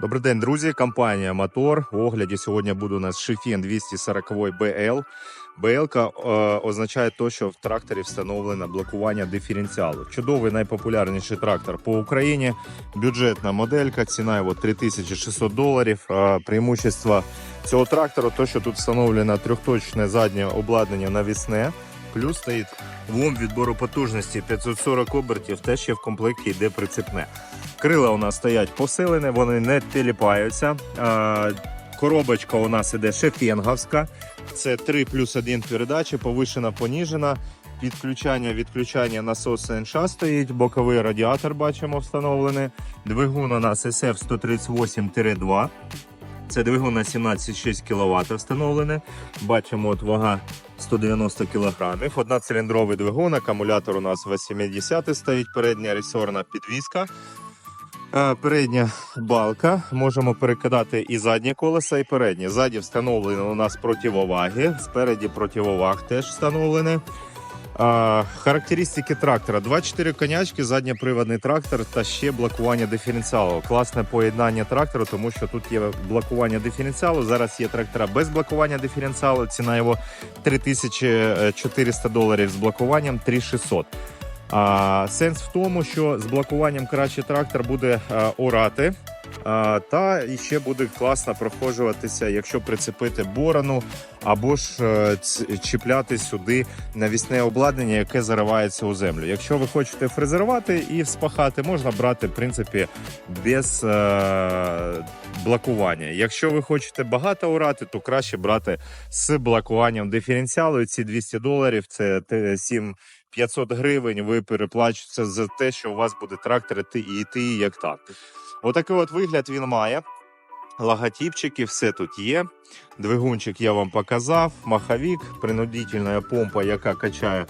Добрий день, друзі. Компанія Мотор. В огляді сьогодні буде у нас Шифін 240 BL. Е, означає то, що в тракторі встановлено блокування диференціалу. Чудовий найпопулярніший трактор по Україні. Бюджетна моделька, ціна його 3600 доларів. Е, преимущество цього трактора то, що тут встановлено трьохточне заднє обладнання навісне. Плюс стоїть вом відбору потужності 540 обертів, те ще в комплекті йде прицепне. Крила у нас стоять посилені, вони не теліпаються. Коробочка у нас іде шефенговська. Це 3 плюс 1 передачі, повишена, поніжена. Підключання, відключання насосу НШ стоїть, боковий радіатор бачимо встановлений. Двигун у нас SF 138-2. Це двигун на 17,6 кВт встановлений. Бачимо, от вага 190 кг. Одноциліндровий двигун, акумулятор у нас 80 стоїть, передня ресорна підвіска. Е, Передня балка. Можемо перекидати і заднє колесо, і переднє. Ззаді встановлено у нас противоваги, спереді противоваг теж встановлені. А, характеристики трактора: 24 конячки, задньоприводний трактор та ще блокування диференціалу. Класне поєднання трактора, тому що тут є блокування диференціалу. Зараз є трактора без блокування диференціалу. Ціна його 3400 доларів з блокуванням 3600. А, сенс в тому, що з блокуванням краще трактор буде а, орати. А, та ще буде класно проходжуватися, якщо прицепити борону або ж е, чіпляти сюди навісне обладнання, яке заривається у землю. Якщо ви хочете фрезерувати і вспахати, можна брати в принципі без е, блокування. Якщо ви хочете багато орати, то краще брати з блокуванням диференціалу. Ці 200 доларів це 7 500 гривень. Ви переплачуєте за те, що у вас буде трактор і йти як так. Отакий от вигляд він має. Логотипчики, все тут є. Двигунчик я вам показав, маховик, принудительна помпа, яка качає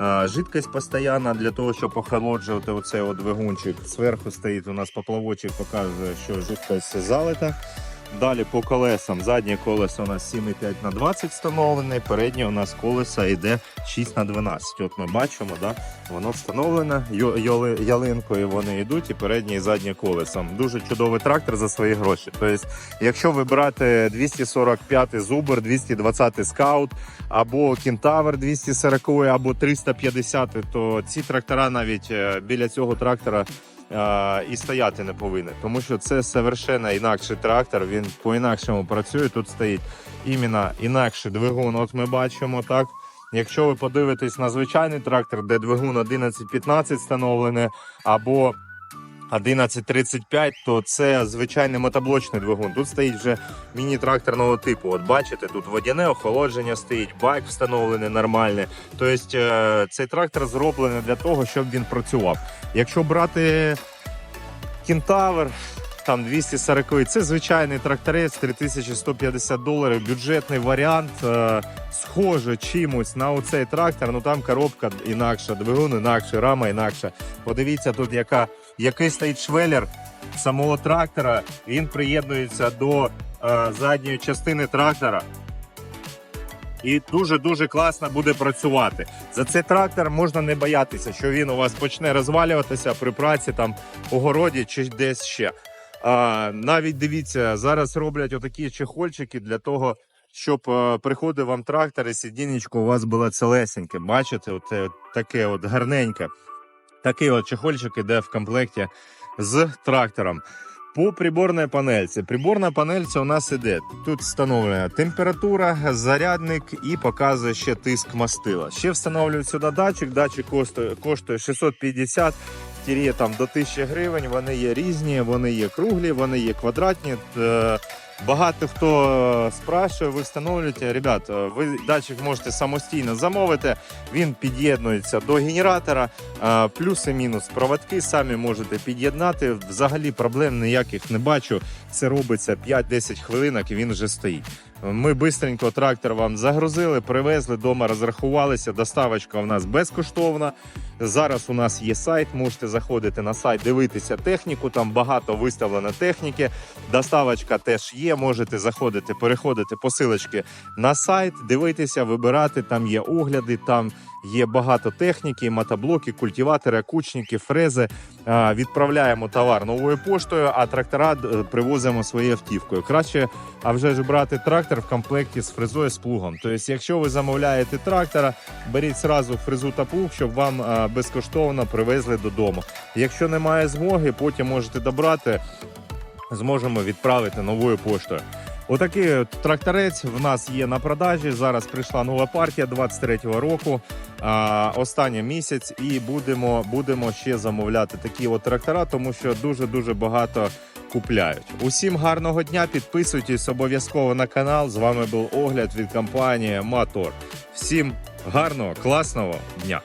е, жидкость постійно для того, щоб охолоджувати оцей от двигунчик. Зверху стоїть у нас поплавочок, показує, що жидкость залита. Далі по колесам. Заднє колесо у нас 7,5 на 20 встановлене, переднє у нас колесо йде 6 на 12. От ми бачимо, да? воно встановлене ялинкою. Вони йдуть і переднє і заднє колесо. Дуже чудовий трактор за свої гроші. Тобто, якщо ви берете 245 Зубр, 220 скаут або Кентавр 240 або 350, то ці трактора навіть е, біля цього трактора і стояти не повинен, тому що це совершенно інакший трактор. Він по-інакшому працює. Тут стоїть іменно інакший двигун. От ми бачимо так. Якщо ви подивитесь на звичайний трактор, де двигун 11-15 встановлений, або 1135, то це звичайний мотоблочний двигун. Тут стоїть вже міні-тракторного типу. От бачите, тут водяне охолодження стоїть, байк встановлений нормальний. Тобто е, цей трактор зроблений для того, щоб він працював. Якщо брати кентавр, там 240 це звичайний тракторець, 3150 доларів, бюджетний варіант, е, схоже чимось на оцей трактор. Ну там коробка інакша, двигун інакше, рама інакша. Подивіться тут, яка, який стоїть швелер самого трактора. Він приєднується до е, задньої частини трактора. І дуже-дуже класно буде працювати. За цей трактор можна не боятися, що він у вас почне розвалюватися при праці там у городі чи десь ще. А, навіть дивіться, зараз роблять отакі чехольчики для того, щоб е, приходив вам трактор і сидінечко у вас було целесеньке. Бачите, от, е, таке от гарненьке. Такий от чехольчик іде в комплекті з трактором. По приборній панельці. Приборна панель це у нас іде. Тут встановлена температура, зарядник і показує ще тиск мастила. Ще встановлюють сюди датчик. Датчик коштує 650 тірі там до 1000 гривень. Вони є різні, вони є круглі, вони є квадратні. Е, Багато хто спрашує, ви встановлюєте. Ребят, ви датчик можете самостійно замовити. Він під'єднується до генератора. Е, Плюс і мінус проводки самі можете під'єднати. Взагалі проблем ніяких не бачу. Це робиться 5-10 хвилинок і він вже стоїть. Ми бистренько трактор вам загрузили, привезли, дома розрахувалися. Доставочка у нас безкоштовна. Зараз у нас є сайт, можете заходити на сайт, дивитися техніку. Там багато виставлено техніки. Доставочка теж є. Можете заходити, переходити посилочки на сайт, дивитися, вибирати. Там є огляди, там Є багато техніки, мотоблоки, культиватори, окучники, фрези. Відправляємо товар новою поштою, а трактора е, привозимо своєю автівкою. Краще, а вже ж брати трактор в комплекті з фрезою з плугом. Тобто, якщо ви замовляєте трактора, беріть сразу фрезу та плуг, щоб вам а, безкоштовно привезли додому. Якщо немає змоги, потім можете добрати, зможемо відправити новою поштою. Отакий от тракторець в нас є на продажі. Зараз прийшла нова партія 23-го року. А, останній місяць, і будемо, будемо ще замовляти такі от трактора, тому що дуже дуже багато купляють. Усім гарного дня! Підписуйтесь обов'язково на канал. З вами був огляд від компанії Мотор. Всім гарного, класного дня!